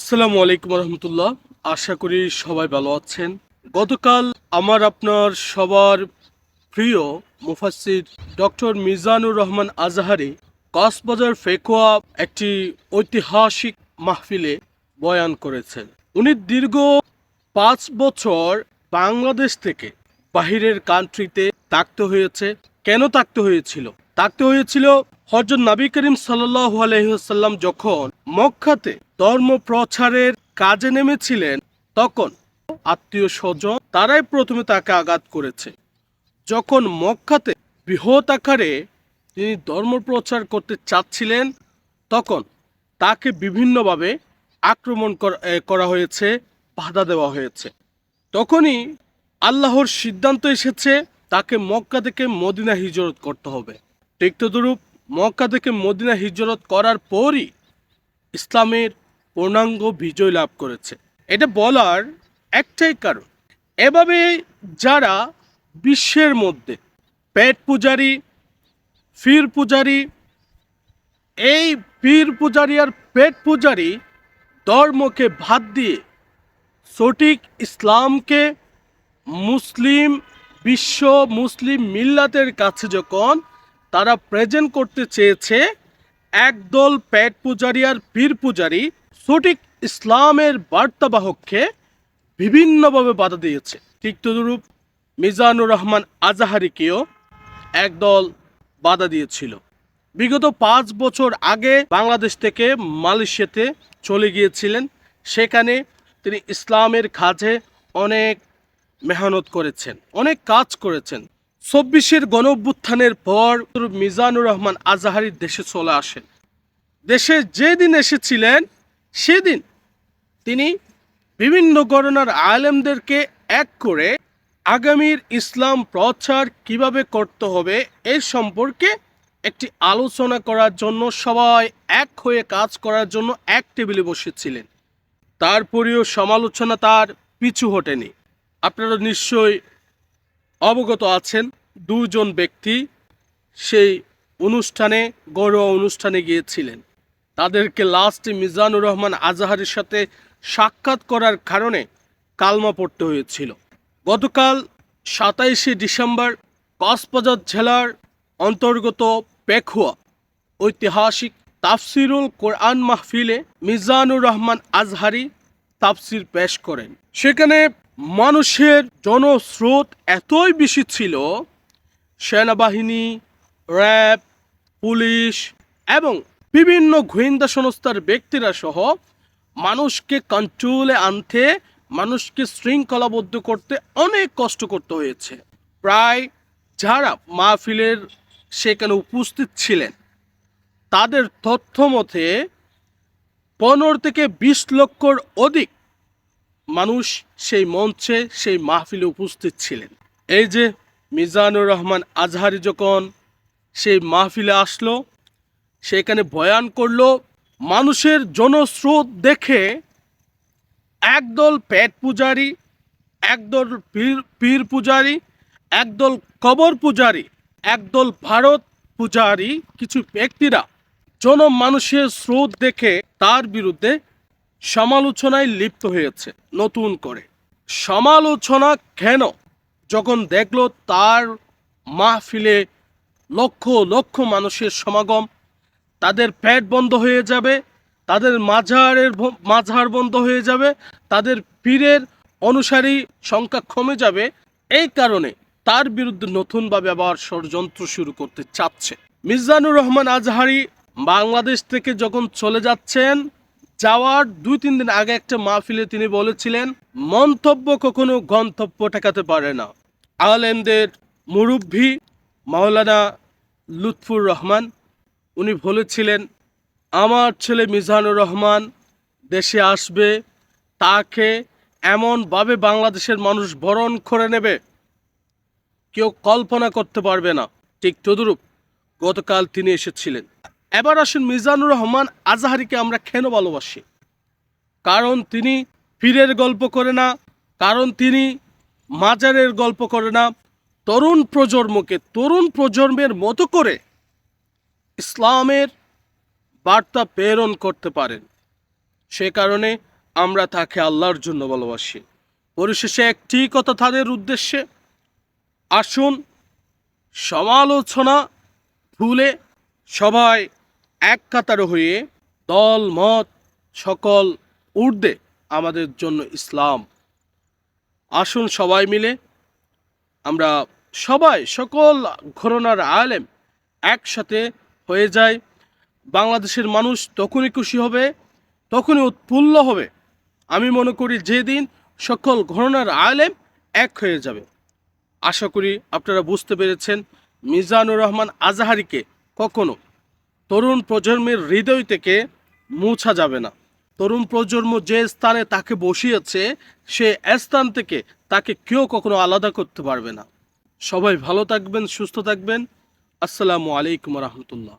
আসসালামু আলাইকুম রহমতুল্লাহ। আশা করি সবাই ভালো আছেন। গতকাল আমার আপনার সবার প্রিয় মুফাসির ডক্টর মিজানুর রহমান আজহারি কক্সবাজার ফেকুয়া একটি ঐতিহাসিক মাহফিলে বয়ান করেছেন। উনি দীর্ঘ পাঁচ বছর বাংলাদেশ থেকে বাহিরের কান্ট্রিতে থাকতে হয়েছে। কেন থাকতে হয়েছিল? থাকতে হয়েছিল হজরত নবী করিম আলহিহাল্লাম যখন মক্কাতে ধর্ম প্রচারের কাজে নেমেছিলেন, তখন আত্মীয় স্বজন তারাই প্রথমে তাকে আঘাত করেছে। যখন মক্কাতে বৃহৎ আকারে তিনি ধর্ম প্রচার করতে চাচ্ছিলেন, তখন তাকে বিভিন্নভাবে আক্রমণ করা- হয়েছে, বাধা দেওয়া হয়েছে। তখনই আল্লাহর সিদ্ধান্ত এসেছে, তাকে মক্কা থেকে মদিনা হিজরত করতে হবে। ঠিক মক্কা থেকে মদিনা হিজরত করার পরই ইসলামের পূর্ণাঙ্গ বিজয় লাভ করেছে। এটা বলার একটাই কারণ, এভাবে যারা বিশ্বের মধ্যে পেট পূজারী, ফির পূজারী, এই পীর পূজারি আর পেট পূজারী ধর্মকে ভাত দিয়ে সঠিক ইসলামকে মুসলিম বিশ্ব মুসলিম মিল্লাতের কাছে যখন তারা প্রেজেন্ট করতে চেয়েছে একদল প্যাট পূজারী আর পীর পূজারী সঠিক ইসলামের বার্তাবাহককে বিভিন্নভাবে বাধা দিয়েছে। ঠিক তদুরূপ মিজানুর রহমান আজাহারিকেও একদল বাধা দিয়েছিল। বিগত পাঁচ বছর আগে বাংলাদেশ থেকে মালয়েশিয়াতে চলে গিয়েছিলেন। সেখানে তিনি ইসলামের কাজে অনেক মেহনত করেছেন, অনেক কাজ করেছেন। চব্বিশের গণ অভ্যুত্থানের পর মিজানুর রহমান আজাহারি দেশে চলে আসেন। দেশে যেদিন এসেছিলেন, সেদিন তিনি বিভিন্ন গণনার আলেমদেরকে এক করে আগামীর ইসলাম প্রচার কীভাবে করতে হবে এই সম্পর্কে একটি আলোচনা করার জন্য, সবাই এক হয়ে কাজ করার জন্য এক টেবিলে বসেছিলেন। তারপরেও সমালোচনা তার পিছু হটেনি। আপনারা নিশ্চয়ই অবগত আছেন দুজন ব্যক্তি সেই অনুষ্ঠানে গৌরব অনুষ্ঠানে গিয়েছিলেন। তাদেরকে লাস্টে মিজানুর রহমান আজাহারের সাথে সাক্ষাৎ করার কারণে কালমা পড়তে হয়েছিল। গতকাল সাতাইশে ডিসেম্বর কক্সবাজার জেলার অন্তর্গত পেখুয়া ঐতিহাসিক তাফসিরুল কোরআন মাহফিলে মিজানুর রহমান আজহারি তাফসির পেশ করেন। সেখানে মানুষের জনস্রোত এতই বেশি ছিল, সেনাবাহিনী, র্যাব, পুলিশ এবং বিভিন্ন গোয়েন্দা সংস্থার ব্যক্তিরা সহ মানুষকে কন্ট্রোলে আনতে, মানুষকে শৃঙ্খলাবদ্ধ করতে অনেক কষ্ট করতে হয়েছে। প্রায় যারা মাহফিলের সেখানে উপস্থিত ছিলেন, তাদের তথ্য মতে পনেরো থেকে বিশ লক্ষর অধিক মানুষ সেই মঞ্চে, সেই মাহফিলে উপস্থিত ছিলেন। এই যে মিজানুর রহমান আজহারি যখন সেই মাহফিলে আসলো সেখানে বয়ান করল, মানুষের জনস্রোত দেখে একদল পেট পূজারী, একদল পীর পীর পূজারী, একদল কবর পূজারী, একদল ভারত পূজারী কিছু ব্যক্তিরা জন মানুষের স্রোত দেখে তার বিরুদ্ধে সমালোচনায় লিপ্ত হয়েছে নতুন করে। সমালোচনা কেন? যখন দেখল তার মাহফিলে লক্ষ লক্ষ মানুষের সমাগম, তাদের পেট বন্ধ হয়ে যাবে, তাদের মাঝারের মাঝার বন্ধ হয়ে যাবে, তাদের পীরের অনুসারী সংখ্যা কমে যাবে, এই কারণে তার বিরুদ্ধে নতুনভাবে আবার ষড়যন্ত্র শুরু করতে চাচ্ছে। মিজানুর রহমান আজহারি বাংলাদেশ থেকে যখন চলে যাচ্ছেন যাওয়ার দুই তিন দিন আগে একটা মাহফিলে তিনি বলেছিলেন, মন্তব্য কখনো গন্তব্য ঠেকাতে পারে না। আলেমদের মুরব্বী মাওলানা লুৎফুর রহমান, উনি বলেছিলেন, আমার ছেলে মিজানুর রহমান দেশে আসবে, তাকে এমনভাবে বাংলাদেশের মানুষ বরণ করে নেবে, কেউ কল্পনা করতে পারবে না। ঠিক তদুরূপ গতকাল তিনি এসেছিলেন। এবার আসুন মিজানুর রহমান আজাহারিকে আমরা কেন ভালোবাসি? কারণ তিনি পীরের গল্প করে না, কারণ তিনি মাজারের গল্প করে না, তরুণ প্রজন্মকে, তরুণ প্রজন্মের মতো করে ইসলামের বার্তা প্রেরণ করতে পারেন। সে কারণে আমরা তাকে আল্লাহর জন্য ভালোবাসি। পরিশেষে একটি কথা তাদের উদ্দেশ্যে। আসুন সমালোচনা ভুলে সবাই এক কাতার হয়ে দল, মত, সকল ঊর্ধ্বে আমাদের জন্য ইসলাম। আসুন সবাই মিলে আমরা সবাই, সকল ঘরনার আলেম একসাথে হয়ে যায় বাংলাদেশের মানুষ তখনই খুশি হবে, তখনই উৎফুল্ল হবে। আমি মনে করি যেদিন সকল ঘরনার আলেম এক হয়ে যাবে। আশা করি আপনারা বুঝতে পেরেছেন মিজানুর রহমান আজাহারিকে কখনো তরুণ প্রজন্মের হৃদয় থেকে মুছা যাবে না। তরুণ প্রজন্ম যে স্থানে তাকে বসিয়েছে, সে স্থান থেকে তাকে কেউ কখনো আলাদা করতে পারবে না। সবাই ভালো থাকবেন, সুস্থ থাকবেন। আসসালামু আলাইকুম রহমতুল্লাহ।